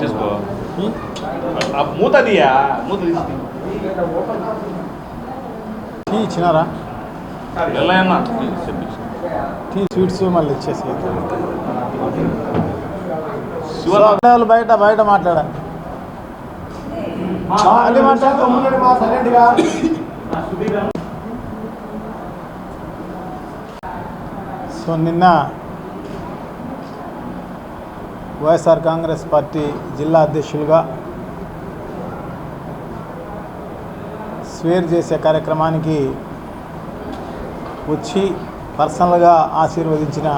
తీసేసుకో మూత తీయా? మూత తీసి. టీ ఇచ్చినారా? వెళ్ళయన్నా. టీ స్వీట్స్ మళ్ళీ ఇచ్చేసి. వాళ్ళు బయట బయట మాట్లాడు. సో నిన్న వైఎస్ఆర్ కాంగ్రెస్ పార్టీ జిల్లా అధ్యక్షులుగా స్వేర్ చేసే కార్యక్రమానికి వచ్చి పర్సనల్గా ఆశీర్వదించిన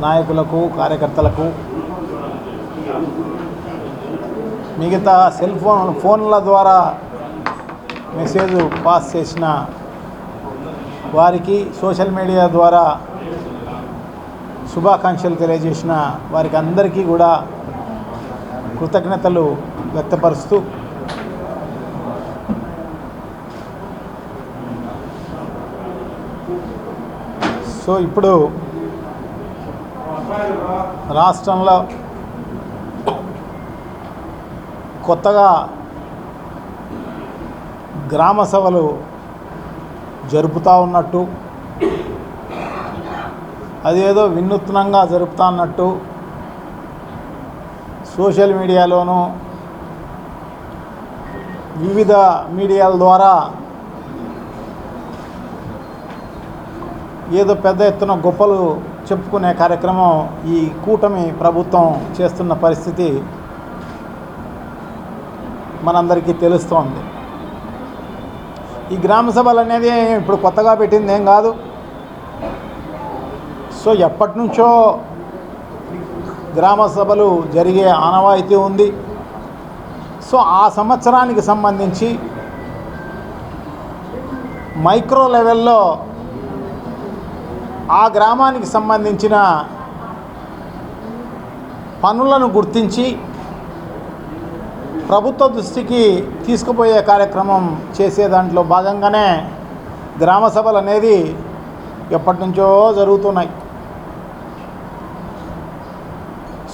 నాయకులకు కార్యకర్తలకు మిగతా సెల్ ఫోన్ ఫోన్ల ద్వారా మెసేజ్ పాస్ చేసిన వారికి సోషల్ మీడియా ద్వారా శుభాకాంక్షలు తెలియజేసిన వారికి అందరికీ కూడా కృతజ్ఞతలు వ్యక్తపరుస్తూ సో ఇప్పుడు రాష్ట్రంలో కొత్తగా గ్రామ సభలు జరుపుతూ ఉన్నట్టు అదేదో వినూత్నంగా జరుపుతాన్నట్టు సోషల్ మీడియాలోనూ వివిధ మీడియాల ద్వారా ఏదో పెద్ద ఎత్తున గొప్పలు చెప్పుకునే కార్యక్రమం ఈ కూటమి ప్రభుత్వం చేస్తున్న పరిస్థితి మనందరికీ తెలుస్తోంది. ఈ గ్రామ సభలు అనేది ఇప్పుడు కొత్తగా పెట్టింది ఏం కాదు. సో ఎప్పటి నుంచో గ్రామ సభలు జరిగే ఆనవాయితీ ఉంది. సో ఆ సంవత్సరానికి సంబంధించి మైక్రో లెవెల్లో ఆ గ్రామానికి సంబంధించిన పనులను గుర్తించి ప్రభుత్వ దృష్టికి తీసుకుపోయే కార్యక్రమం చేసే దాంట్లో భాగంగానే గ్రామ సభలు అనేది ఎప్పటి నుంచో జరుగుతున్నాయి.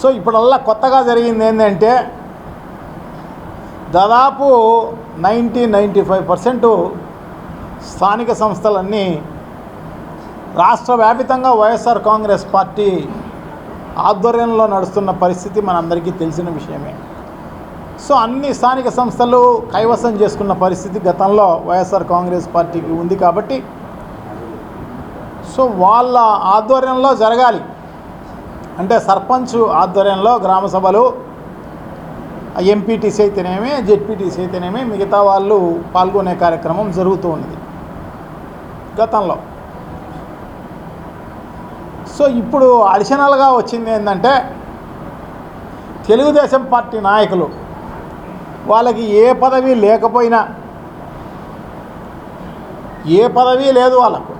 సో ఇప్పుడల్లా కొత్తగా జరిగింది ఏంటంటే దాదాపు నైంటీ నైంటీ ఫైవ్ పర్సెంట్ స్థానిక సంస్థలన్నీ రాష్ట్ర వ్యాపితంగా వైఎస్ఆర్ కాంగ్రెస్ పార్టీ ఆధ్వర్యంలో నడుస్తున్న పరిస్థితి మనందరికీ తెలిసిన విషయమే. సో అన్ని స్థానిక సంస్థలు కైవసం చేసుకున్న పరిస్థితి గతంలో వైఎస్ఆర్ కాంగ్రెస్ పార్టీకి ఉంది కాబట్టి సో వాళ్ళ ఆధ్వర్యంలో జరగాలి. అంటే సర్పంచ్ ఆధ్వర్యంలో గ్రామ సభలు ఎంపీటీసీ అయితేనేమి జెడ్పీటీసీ అయితేనేమి మిగతా వాళ్ళు పాల్గొనే కార్యక్రమం జరుగుతూ ఉన్నది గతంలో. సో ఇప్పుడు అడిషనల్గా వచ్చింది ఏంటంటే తెలుగుదేశం పార్టీ నాయకులు వాళ్ళకి ఏ పదవి లేకపోయినా ఏ పదవి లేదు వాళ్ళకు.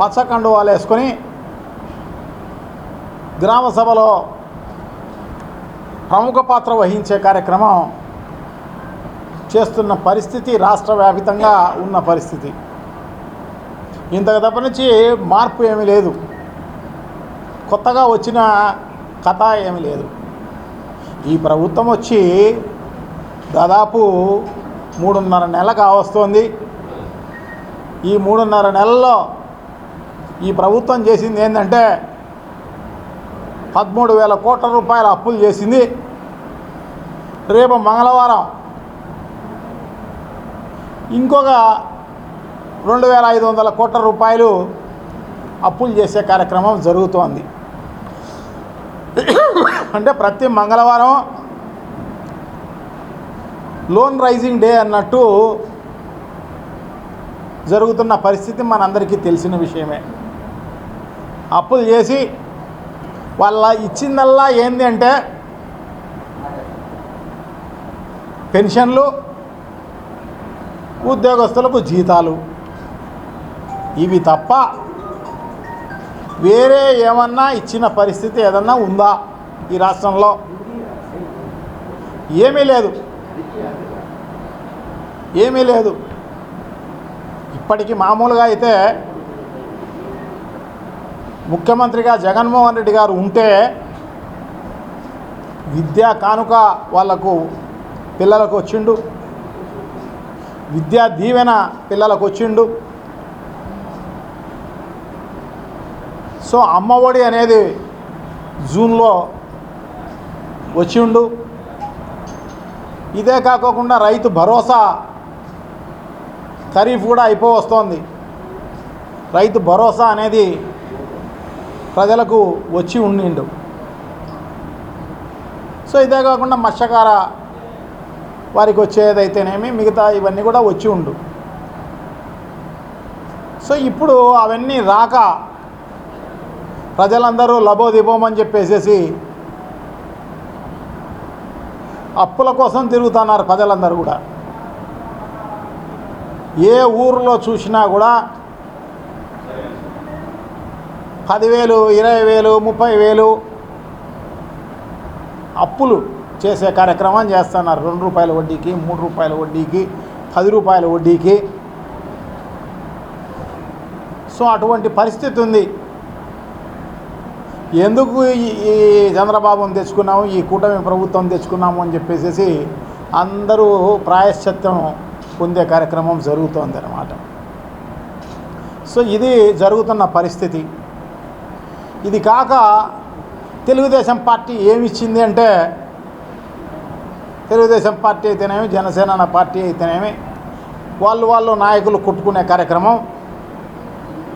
పచ్చ కండువాలు వేసుకొని గ్రామ సభలో ప్రముఖ పాత్ర వహించే కార్యక్రమం చేస్తున్న పరిస్థితి రాష్ట్ర వ్యాపితంగా ఉన్న పరిస్థితి. ఇంతకు తప్ప నుంచి మార్పు ఏమీ లేదు. కొత్తగా వచ్చిన కథ ఏమీ లేదు. ఈ ప్రభుత్వం వచ్చి దాదాపు మూడున్నర నెల కావస్తోంది ఈ మూడున్నర నెలల్లో ఈ ప్రభుత్వం చేసింది ఏంటంటే పదమూడు వేల కోట్ల రూపాయల అప్పులు చేసింది. రేపు మంగళవారం ఇంకొక రెండు వేల ఐదు వందల కోట్ల రూపాయలు అప్పులు చేసే కార్యక్రమం జరుగుతోంది. అంటే ప్రతి మంగళవారం లోన్ రైజింగ్ డే అన్నట్టు జరుగుతున్న పరిస్థితి మనందరికీ తెలిసిన విషయమే. అప్పులు చేసి వాళ్ళ ఇచ్చిందల్లా ఏంది అంటే పెన్షన్లు ఉద్యోగస్తులకు జీతాలు. ఇవి తప్ప వేరే ఏమన్నా ఇచ్చిన పరిస్థితి ఏదన్నా ఉందా ఈ రాష్ట్రంలో? ఏమీ లేదు. ఏమీ లేదు. ఇప్పటికి మామూలుగా అయితే ముఖ్యమంత్రిగా జగన్మోహన్ రెడ్డి గారు ఉంటే విద్యా కానుక వాళ్ళకు పిల్లలకు వచ్చిండు. విద్యా దీవెన పిల్లలకు వచ్చిండు. సో అమ్మఒడి అనేది జూన్లో వచ్చిండు. ఇదే కాకోకుండా రైతు భరోసా ఖరీఫ్ కూడా అయిపోవస్తోంది రైతు భరోసా అనేది ప్రజలకు వచ్చి ఉండిండు. సో ఇదే కాకుండా మత్స్యకార వారికి వచ్చేదైతేనేమి మిగతా ఇవన్నీ కూడా వచ్చి ఉండు. సో ఇప్పుడు అవన్నీ రాక ప్రజలందరూ లబోదిబోమని చెప్పేసేసి అప్పుల కోసం తిరుగుతున్నారు ప్రజలందరూ కూడా. ఏ ఊరిలో చూసినా కూడా పదివేలు ఇరవై వేలు ముప్పై వేలు అప్పులు చేసే కార్యక్రమం చేస్తున్నారు. రెండు రూపాయల వడ్డీకి మూడు రూపాయల వడ్డీకి పది రూపాయల వడ్డీకి. సో అటువంటి పరిస్థితి ఉంది. ఎందుకు ఈ ఈ చంద్రబాబుని తెచ్చుకున్నాము ఈ కూటమి ప్రభుత్వం తెచ్చుకున్నాము అని చెప్పేసి అందరూ ప్రాయశ్చిత్తం పొందే కార్యక్రమం జరుగుతోంది అన్నమాట సో ఇది జరుగుతున్న పరిస్థితి. ఇది కాక తెలుగుదేశం పార్టీ ఏమిచ్చింది అంటే తెలుగుదేశం పార్టీ అయితేనేమి జనసేన పార్టీ అయితేనేమి వాళ్ళు వాళ్ళు నాయకులు కొట్టుకునే కార్యక్రమం.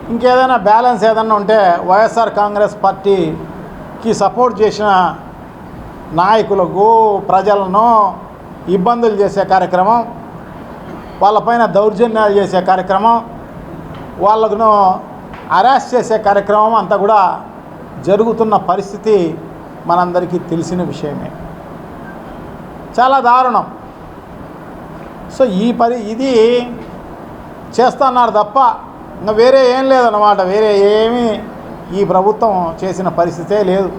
ఇంకేదైనా బ్యాలెన్స్ ఏదైనా ఉంటే వైఎస్ఆర్ కాంగ్రెస్ పార్టీకి సపోర్ట్ చేసిన నాయకులకు ప్రజలను ఇబ్బందులు చేసే కార్యక్రమం వాళ్ళపైన దౌర్జన్యాలు చేసే కార్యక్రమం వాళ్ళను అరెస్ట్ చేసే కార్యక్రమం అంతా కూడా జరుగుతున్న పరిస్థితి మనందరికీ తెలిసిన విషయమే. చాలా దారుణం. సో ఈ పరి ఇది చేస్తున్నారు తప్ప ఇంకా వేరే ఏం లేదన్నమాట. వేరే ఏమీ ఈ ప్రభుత్వం చేసిన పరిస్థితే లేదు.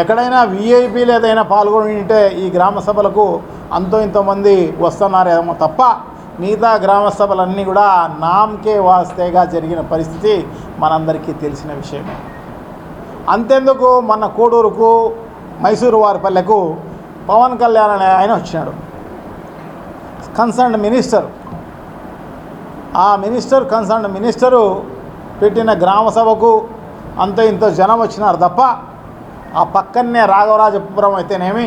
ఎక్కడైనా విఐపీలు ఏదైనా పాల్గొని ఉంటే ఈ గ్రామ సభలకు అంతో ఇంతోమంది వస్తున్నారేమో తప్ప మిగతా గ్రామ సభలన్నీ కూడా నామకే వాస్తేగా జరిగిన పరిస్థితి మనందరికీ తెలిసిన విషయమే. అంతెందుకు మన కోడూరుకు మైసూరు వారిపల్లెకు పవన్ కళ్యాణ్ అనే ఆయన వచ్చినాడు కన్సర్న్ మినిస్టర్ ఆ మినిస్టర్ కన్సర్న్ మినిస్టరు పెట్టిన గ్రామ సభకు అంత ఇంత జనం వచ్చినారు తప్ప ఆ పక్కనే రాఘవరాజపురం అయితేనేమి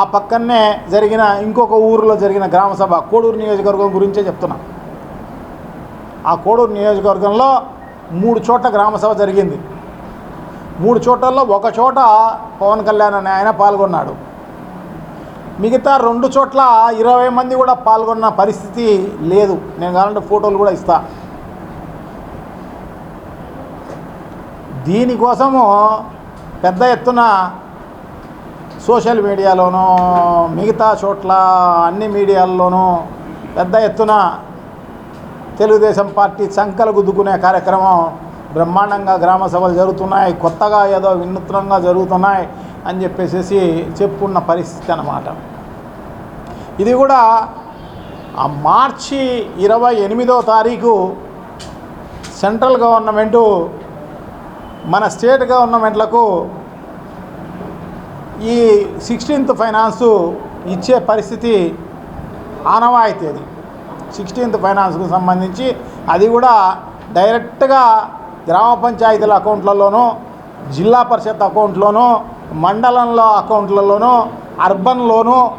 ఆ పక్కనే జరిగిన ఇంకొక ఊరిలో జరిగిన గ్రామ సభ కోడూరు నియోజకవర్గం గురించే చెప్తున్నా. ఆ కోడూరు నియోజకవర్గంలో మూడు చోట్ల గ్రామ సభ జరిగింది. మూడు చోట్లలో ఒక చోట పవన్ కళ్యాణ్ అనే ఆయన పాల్గొన్నాడు. మిగతా రెండు చోట్ల ఇరవై మంది కూడా పాల్గొన్న పరిస్థితి లేదు. నేను కావాలంటే ఫోటోలు కూడా ఇస్తా. దీనికోసము పెద్ద ఎత్తున సోషల్ మీడియాలోనూ మిగతా చోట్ల అన్ని మీడియాల్లోనూ పెద్ద ఎత్తున తెలుగుదేశం పార్టీ చంకలు గుద్దుకునే కార్యక్రమం బ్రహ్మాండంగా గ్రామ సభలు జరుగుతున్నాయి కొత్తగా ఏదో వినూత్నంగా జరుగుతున్నాయి అని చెప్పేసి చెప్పుకున్న పరిస్థితి అన్నమాట. ఇది కూడా ఆ మార్చి ఇరవై ఎనిమిదో తారీఖు సెంట్రల్ గవర్నమెంటు మన స్టేట్ గవర్నమెంట్లకు ఈ సిక్స్టీన్త్ ఫైనాన్సు ఇచ్చే పరిస్థితి ఆనవాయితీ అది సిక్స్టీన్త్ ఫైనాన్స్కు సంబంధించి అది కూడా డైరెక్ట్గా గ్రామ పంచాయతీల అకౌంట్లలోనూ జిల్లా పరిషత్ అకౌంట్లోనూ మండలంలో అకౌంట్లలోనో అర్బన్లోనూ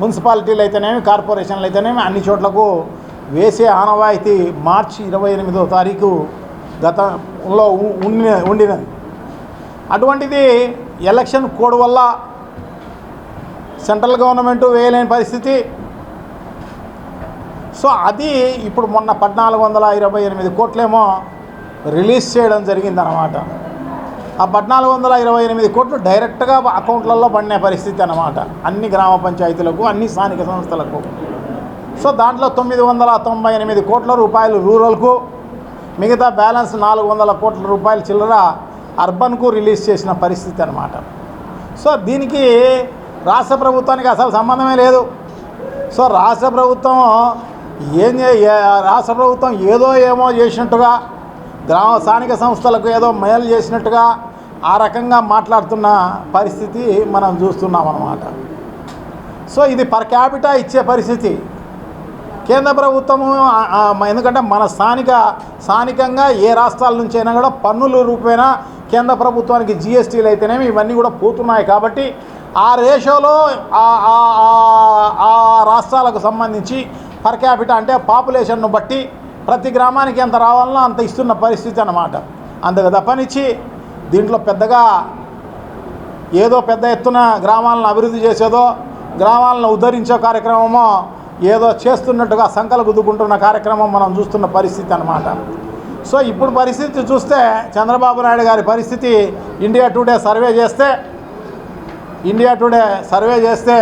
మున్సిపాలిటీలు అయితేనేమి కార్పొరేషన్లు అయితేనేమి అన్ని చోట్లకు వేసే ఆనవాయితీ మార్చి ఇరవై ఎనిమిదో తారీఖు గతంలో ఉ- ఉండినది. అటువంటిది ఎలక్షన్ కోడ్ వల్ల సెంట్రల్ గవర్నమెంట్ వేయలేని పరిస్థితి. సో అది ఇప్పుడు మొన్న పద్నాలుగు వందల ఇరవై ఎనిమిది కోట్లేమో రిలీజ్ చేయడం జరిగిందనమాట ఆ పద్నాలుగు వందల ఇరవై ఎనిమిది కోట్లు డైరెక్ట్గా అకౌంట్లలో పడిన పరిస్థితి అనమాట అన్ని గ్రామ పంచాయతీలకు అన్ని స్థానిక సంస్థలకు. సో దాంట్లో తొమ్మిది వందల తొంభై ఎనిమిది కోట్ల రూపాయలు రూరల్కు మిగతా బ్యాలెన్స్ నాలుగు వందల కోట్ల రూపాయల చిల్లర అర్బన్కు రిలీజ్ చేసిన పరిస్థితి అన్నమాట. సో దీనికి రాష్ట్ర ప్రభుత్వానికి అసలు సంబంధమే లేదు. సో రాష్ట్ర ప్రభుత్వం ఏం రాష్ట్ర ప్రభుత్వం ఏదో ఏమో చేసినట్టుగా గ్రామ స్థానిక సంస్థలకు ఏదో మేలు చేసినట్టుగా ఆ రకంగా మాట్లాడుతున్న పరిస్థితి మనం చూస్తున్నాం అన్నమాట సో ఇది పర్ క్యాపిటా ఇచ్చే పరిస్థితి. కేంద్ర ప్రభుత్వము ఎందుకంటే మన స్థానిక స్థానికంగా ఏ రాష్ట్రాల నుంచి అయినా కూడా పన్నుల రూపేణా కేంద్ర ప్రభుత్వానికి జిఎస్టీలు అయితేనేమి ఇవన్నీ కూడా పోతున్నాయి కాబట్టి ఆ రేషోలో ఆ- ఆ- ఆ- ఆ రాష్ట్రాలకు సంబంధించి పర్ క్యాపిటా అంటే పాపులేషన్ను బట్టి ప్రతి గ్రామానికి ఎంత రావాలనో అంత ఇస్తున్న పరిస్థితి అన్నమాట. అందుకు తప్పనిచ్చి దీంట్లో పెద్దగా ఏదో పెద్ద ఎత్తున గ్రామాలను అభివృద్ధి చేసేదో గ్రామాలను ఉద్ధరించే కార్యక్రమమో ఏదో చేస్తున్నట్టుగా సంకలు గుద్దుకుంటున్న కార్యక్రమం మనం చూస్తున్న పరిస్థితి అన్నమాట. సో ఇప్పుడు పరిస్థితి చూస్తే చంద్రబాబు నాయుడు గారి పరిస్థితి ఇండియా టుడే సర్వే చేస్తే ఇండియా టుడే సర్వే చేస్తే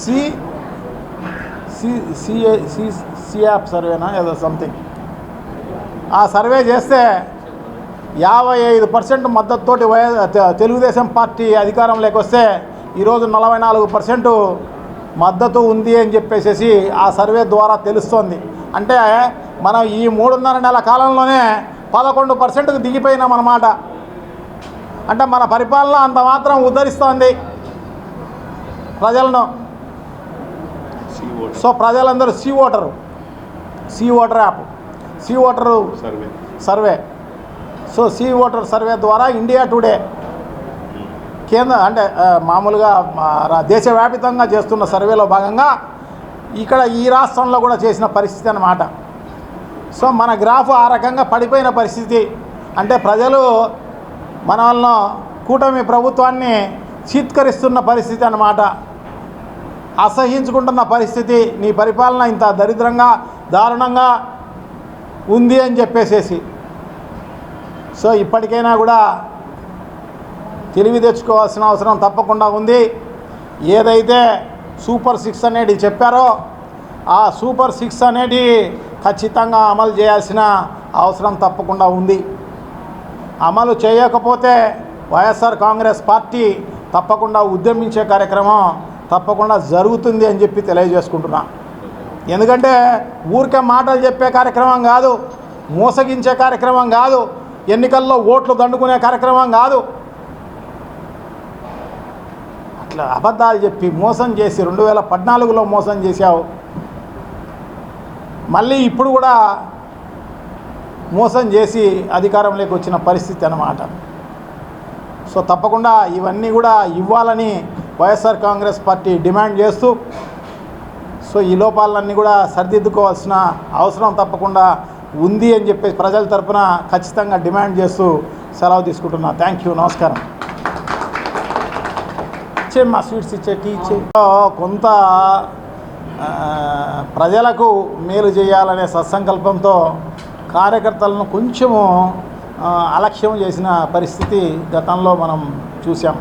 సి సి సిఏ సి సియాప్ సర్వేనా ఏదో సంథింగ్ ఆ సర్వే చేస్తే యాభై ఐదు పర్సెంట్ మద్దతుతోటి వై తెలుగుదేశం పార్టీ అధికారంలోకి వస్తే ఈరోజు నలభై నాలుగు పర్సెంట్ మద్దతు ఉంది అని చెప్పేసి ఆ సర్వే ద్వారా తెలుస్తోంది. అంటే మనం ఈ మూడున్నర నెలల కాలంలోనే పదకొండు పర్సెంట్కి దిగిపోయినాం అన్నమాట. అంటే మన పరిపాలన అంత మాత్రం ఉద్ధరిస్తోంది. ప్రజలను. సో ప్రజలందరూ C voter. C voter app C voter survey survey so C voter survey ద్వారా ఇండియా టుడే కేంద్ర అంటే మామూలుగా దేశవ్యాపితంగా చేస్తున్న సర్వేలో భాగంగా ఇక్కడ ఈ రాష్ట్రంలో కూడా చేసిన పరిస్థితి అన్నమాట. సో మన గ్రాఫ్ ఆ రకంగా పడిపోయిన పరిస్థితి. అంటే ప్రజలు మన వలన కూటమి ప్రభుత్వాన్ని చీత్కరిస్తున్న పరిస్థితి అన్నమాట. అసహించుకుంటున్న పరిస్థితి నీ పరిపాలన ఇంత దరిద్రంగా దారుణంగా ఉంది అని చెప్పేసేసి. సో ఇప్పటికైనా కూడా తెలివి తెచ్చుకోవాల్సిన అవసరం తప్పకుండా ఉంది. ఏదైతే సూపర్ సిక్స్ అనేది చెప్పారో ఆ సూపర్ సిక్స్ అనేది ఖచ్చితంగా అమలు చేయాల్సిన అవసరం తప్పకుండా ఉంది. అమలు చేయకపోతే వైఎస్ఆర్ కాంగ్రెస్ పార్టీ తప్పకుండా ఉద్యమించే కార్యక్రమం తప్పకుండా జరుగుతుంది అని చెప్పి తెలియజేసుకుంటున్నా. ఎందుకంటే ఊరికే మాటలు చెప్పే కార్యక్రమం కాదు మోసగించే కార్యక్రమం కాదు ఎన్నికల్లో ఓట్లు దండుకునే కార్యక్రమం కాదు. అట్లా అబద్ధాలు చెప్పి మోసం చేసి రెండు వేల పద్నాలుగులో మోసం చేశావు. మళ్ళీ ఇప్పుడు కూడా మోసం చేసి అధికారంలోకి వచ్చిన పరిస్థితి అన్నమాట. సో తప్పకుండా ఇవన్నీ కూడా ఇవ్వాలని వైఎస్ఆర్ కాంగ్రెస్ పార్టీ డిమాండ్ చేస్తూ సో ఈ లోపాలన్నీ కూడా సరిదిద్దుకోవాల్సిన అవసరం తప్పకుండా ఉంది అని చెప్పి ప్రజల తరపున ఖచ్చితంగా డిమాండ్ చేస్తూ సెలవు తీసుకుంటున్నా. Thank you. నమస్కారం. ఇచ్చే మా స్వీట్స్ ఇచ్చే టీ ఇచ్చే. కొంత ప్రజలకు మేలు చేయాలనే సత్సంకల్పంతో కార్యకర్తలను కొంచెము అలక్ష్యం చేసిన పరిస్థితి గతంలో మనం చూసాం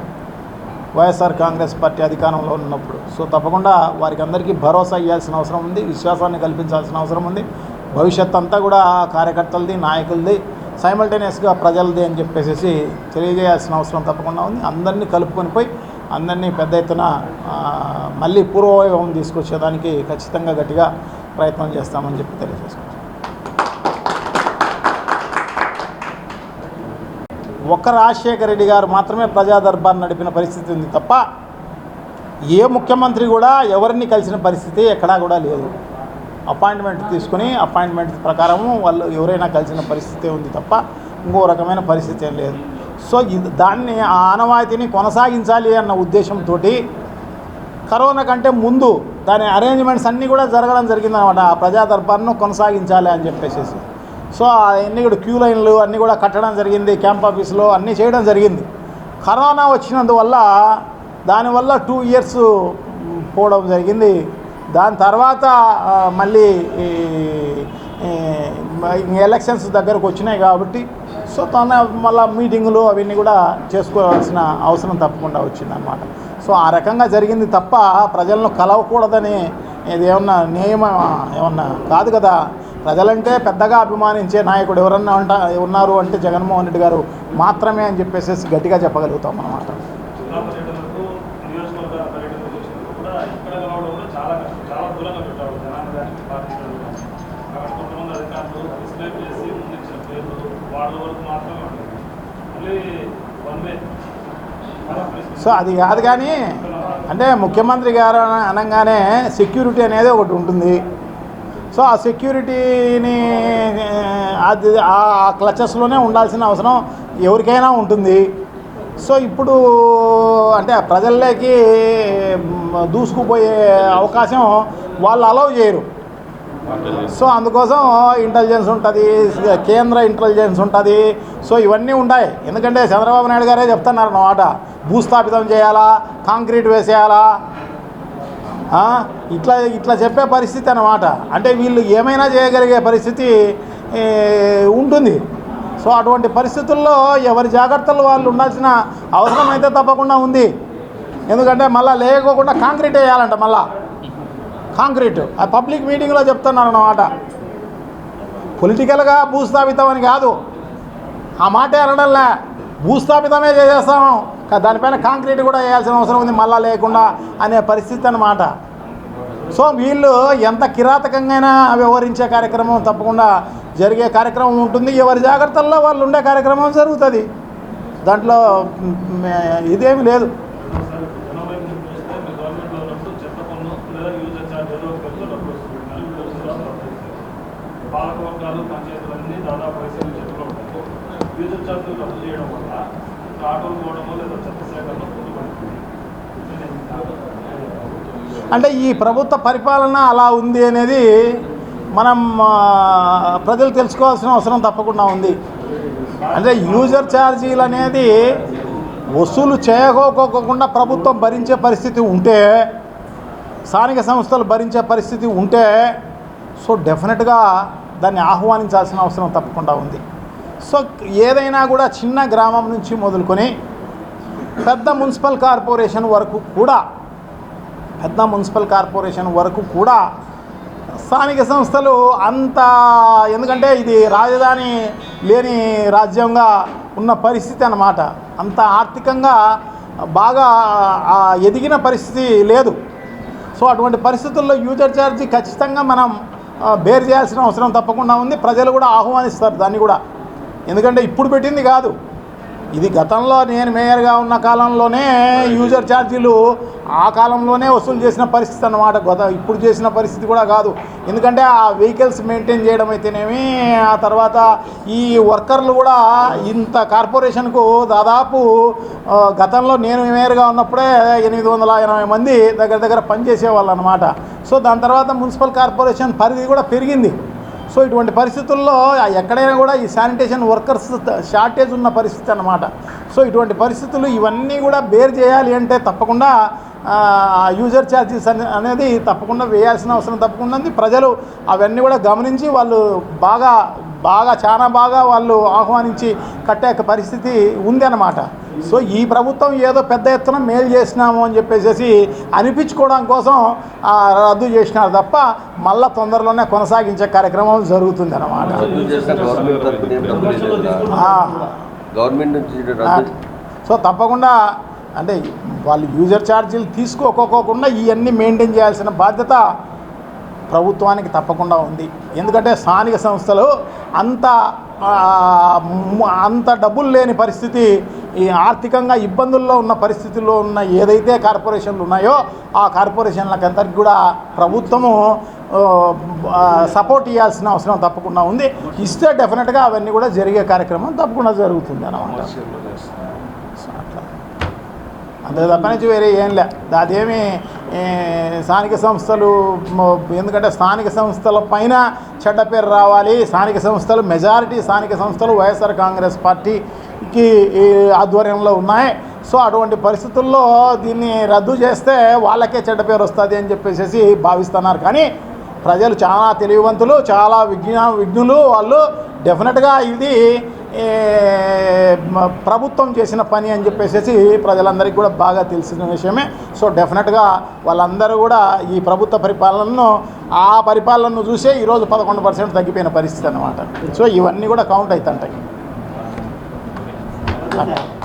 వైఎస్ఆర్ కాంగ్రెస్ పార్టీ అధికారంలో ఉన్నప్పుడు. సో తప్పకుండా వారికి అందరికీ భరోసా ఇవ్వాల్సిన అవసరం ఉంది విశ్వాసాన్ని కల్పించాల్సిన అవసరం ఉంది. భవిష్యత్ అంతా కూడా కార్యకర్తలది నాయకులది సైమల్టేనియస్గా ప్రజలది అని చెప్పేసి తెలియజేయాల్సిన అవసరం తప్పకుండా ఉంది. అందరినీ కలుపుకొని పోయి అందరినీ పెద్ద ఎత్తున మళ్ళీ పూర్వవైభవం తీసుకొచ్చేదానికి ఖచ్చితంగా గట్టిగా ప్రయత్నం చేస్తామని చెప్పి తెలియజేసుకుంటాం ఒక్క రాజశేఖర రెడ్డి గారు మాత్రమే ప్రజా దర్బార్ నడిపిన పరిస్థితి ఉంది తప్ప ఏ ముఖ్యమంత్రి కూడా ఎవరిని కలిసిన పరిస్థితి ఎక్కడా కూడా లేదు. అపాయింట్మెంట్ తీసుకుని అపాయింట్మెంట్ ప్రకారము వాళ్ళు ఎవరైనా కలిసిన పరిస్థితి ఉంది తప్ప ఇంకో రకమైన పరిస్థితి ఏం లేదు. సో దాన్ని ఆ ఆనవాయితీని కొనసాగించాలి అన్న ఉద్దేశంతో కరోనా కంటే ముందు దాని అరేంజ్మెంట్స్ అన్నీ కూడా జరగడం జరిగిందనమాట ఆ ప్రజా దర్బార్ను కొనసాగించాలి అని చెప్పేసి సో అవన్నీ కూడా క్యూ లైన్లు అన్నీ కూడా కట్టడం జరిగింది క్యాంప్ ఆఫీసులో అన్నీ చేయడం జరిగింది. కరోనా వచ్చినందువల్ల దానివల్ల టూ ఇయర్స్ పోవడం జరిగింది. దాని తర్వాత మళ్ళీ ఎలక్షన్స్ దగ్గరకు వచ్చినాయి కాబట్టి సో తన మళ్ళీ మీటింగులు అవన్నీ కూడా చేసుకోవాల్సిన అవసరం తప్పకుండా వచ్చిందనమాట సో ఆ రకంగా జరిగింది తప్ప ప్రజలను కలవకూడదని ఇది ఏమన్నా నియమం ఏమన్నా కాదు కదా. ప్రజలంటే పెద్దగా అభిమానించే నాయకుడు ఎవరన్నా అంట ఉన్నారు అంటే జగన్మోహన్ రెడ్డి గారు మాత్రమే అని చెప్పేసి గట్టిగా చెప్పగలుగుతాం అన్నమాట. సో అది కాదు కానీ అంటే ముఖ్యమంత్రి గారు అన- అనగానే సెక్యూరిటీ అనేది ఒకటి ఉంటుంది. సో ఆ సెక్యూరిటీని అది ఆ క్లచెస్లోనే ఉండాల్సిన అవసరం ఎవరికైనా ఉంటుంది. సో ఇప్పుడు అంటే ప్రజల్లోకి దూసుకుపోయే అవకాశం వాళ్ళు అలౌ చేయరు. సో అందుకోసం ఇంటెలిజెన్స్ ఉంటుంది కేంద్ర ఇంటెలిజెన్స్ ఉంటుంది. సో ఇవన్నీ ఉంటాయి ఎందుకంటే చంద్రబాబు నాయుడు గారే చెప్తున్నారు అన్నమాట. భూస్థాపితం చేయాలా కాంక్రీట్ వేసేయాలా ఇట్లా ఇట్లా చెప్పే పరిస్థితి అన్నమాట. అంటే వీళ్ళు ఏమైనా చేయగలిగే పరిస్థితి ఉంటుంది. సో అటువంటి పరిస్థితుల్లో ఎవరి జాగ్రత్తలు వాళ్ళు ఉండాల్సిన అవసరం అయితే తప్పకుండా ఉంది. ఎందుకంటే మళ్ళీ లేకోకుండా కాంక్రీట్ వేయాలంట మళ్ళా. కాంక్రీట్. ఆ పబ్లిక్ మీటింగ్లో చెప్తున్నారు అన్నమాట. పొలిటికల్గా భూస్థాపితం అని కాదు. ఆ మాటే అనడంలే. భూస్థాపితమే చేసేస్తాము. దానిపైన కాంక్రీట్ కూడా వేయాల్సిన అవసరం ఉంది మళ్ళా లేకుండా అనే పరిస్థితి అన్నమాట. సో వీళ్ళు ఎంత కిరాతకంగా వ్యవహరించే కార్యక్రమం తప్పకుండా జరిగే కార్యక్రమం ఉంటుంది. ఎవరి జాగ్రత్తల్లో వాళ్ళు ఉండే కార్యక్రమం జరుగుతుంది. దాంట్లో ఇదేమి లేదు. పాలకవర్గాలు జనం పంచాయతీలన్నీ దాదాపు వయసు యూజర్ ఛార్జ్ రద్దు చేయడం వల్ల ఆటోలు పోవడమో లేదా అంటే ఈ ప్రభుత్వ పరిపాలన అలా ఉంది అనేది మనం ప్రజలు తెలుసుకోవాల్సిన అవసరం తప్పకుండా ఉంది. అంటే యూజర్ ఛార్జీలు అనేది వసూలు చేయకోకోకుండా ప్రభుత్వం భరించే పరిస్థితి ఉంటే స్థానిక సంస్థలు భరించే పరిస్థితి ఉంటే సో డెఫినెట్గా దాన్ని ఆహ్వానించాల్సిన అవసరం తప్పకుండా ఉంది. సో ఏదైనా కూడా చిన్న గ్రామం నుంచి మొదలుకొని పెద్ద మున్సిపల్ కార్పొరేషన్ వరకు కూడా పెద్ద మున్సిపల్ కార్పొరేషన్ వరకు కూడా స్థానిక సంస్థలు అంత ఎందుకంటే ఇది రాజధాని లేని రాజ్యంగా ఉన్న పరిస్థితి అన్నమాట. అంత ఆర్థికంగా బాగా ఎదిగిన పరిస్థితి లేదు. సో అటువంటి పరిస్థితుల్లో యూజర్ ఛార్జీ ఖచ్చితంగా మనం బేర్ చేయాల్సిన అవసరం తప్పకుండా ఉంది. ప్రజలు కూడా ఆహ్వానిస్తారు దాన్ని కూడా. ఎందుకంటే ఇప్పుడు పెట్టింది కాదు. ఇది గతంలో నేను మేయర్గా ఉన్న కాలంలోనే యూజర్ ఛార్జీలు ఆ కాలంలోనే వసూలు చేసిన పరిస్థితి అన్నమాట. గత ఇప్పుడు చేసిన పరిస్థితి కూడా కాదు. ఎందుకంటే ఆ వెహికల్స్ మెయింటైన్ చేయడం అయితేనేమి ఆ తర్వాత ఈ వర్కర్లు కూడా ఇంత కార్పొరేషన్కు దాదాపు గతంలో నేను మేయర్గా ఉన్నప్పుడే ఎనిమిది వందల ఎనభై మంది దగ్గర దగ్గర పనిచేసేవాళ్ళు అనమాట సో దాని తర్వాత మున్సిపల్ కార్పొరేషన్ పరిధి కూడా పెరిగింది. సో ఇటువంటి పరిస్థితుల్లో ఎక్కడైనా కూడా ఈ శానిటేషన్ వర్కర్స్ షార్టేజ్ ఉన్న పరిస్థితి అనమాట సో ఇటువంటి పరిస్థితులు ఇవన్నీ కూడా బేర్ చేయాలి అంటే తప్పకుండా యూజర్ ఛార్జెస్ అనేది తప్పకుండా వేయాల్సిన అవసరం తప్పకుండా ఉంది. ప్రజలు అవన్నీ కూడా గమనించి వాళ్ళు బాగా బాగా చాలా బాగా వాళ్ళు ఆహ్వానించి కట్టే పరిస్థితి ఉంది అన్నమాట. సో ఈ ప్రభుత్వం ఏదో పెద్ద ఎత్తున మేలు చేసినాము అని చెప్పేసి అనిపించుకోవడం కోసం రద్దు చేసినారు తప్ప మళ్ళా తొందరలోనే కొనసాగించే కార్యక్రమం జరుగుతుంది అన్నమాట సో తప్పకుండా అంటే వాళ్ళు యూజర్ ఛార్జీలు తీసుకోకోకుండా ఇవన్నీ మెయింటైన్ చేయాల్సిన బాధ్యత ప్రభుత్వానికి తప్పకుండా ఉంది. ఎందుకంటే స్థానిక సంస్థలు అంత అంత డబ్బులు లేని పరిస్థితి ఈ ఆర్థికంగా ఇబ్బందుల్లో ఉన్న పరిస్థితుల్లో ఉన్న ఏదైతే కార్పొరేషన్లు ఉన్నాయో ఆ కార్పొరేషన్లకు అందరికి కూడా ప్రభుత్వము సపోర్ట్ ఇవ్వాల్సిన అవసరం తప్పకుండా ఉంది. ఇస్తే డెఫినెట్గా అవన్నీ కూడా జరిగే కార్యక్రమం తప్పకుండా జరుగుతుంది అన్నమాట. అంతే తప్ప నుంచి వేరే ఏం లే. అదేమి స్థానిక సంస్థలు ఎందుకంటే స్థానిక సంస్థల పైన చెడ్డ పేరు రావాలి. స్థానిక సంస్థలు మెజారిటీ స్థానిక సంస్థలు వైఎస్ఆర్ కాంగ్రెస్ పార్టీ ఈ ఆధ్వర్యంలో ఉన్నాయి. సో అటువంటి పరిస్థితుల్లో దీన్ని రద్దు చేస్తే వాళ్ళకే చెడ్డ పేరు వస్తుంది అని చెప్పేసి భావిస్తున్నారు. కానీ ప్రజలు చాలా తెలివివంతులు చాలా విజ్ఞా విజ్ఞులు వాళ్ళు డెఫినెట్గా ఇది ప్రభుత్వం చేసిన పని అని చెప్పేసి ప్రజలందరికీ కూడా బాగా తెలిసిన విషయమే. సో డెఫినెట్గా వాళ్ళందరూ కూడా ఈ ప్రభుత్వ పరిపాలనను ఆ పరిపాలనను చూసే ఈరోజు పదకొండు పర్సెంట్ తగ్గిపోయిన పరిస్థితి అనమాట సో ఇవన్నీ కూడా కౌంట్ అవుతుంటాయి. 알아.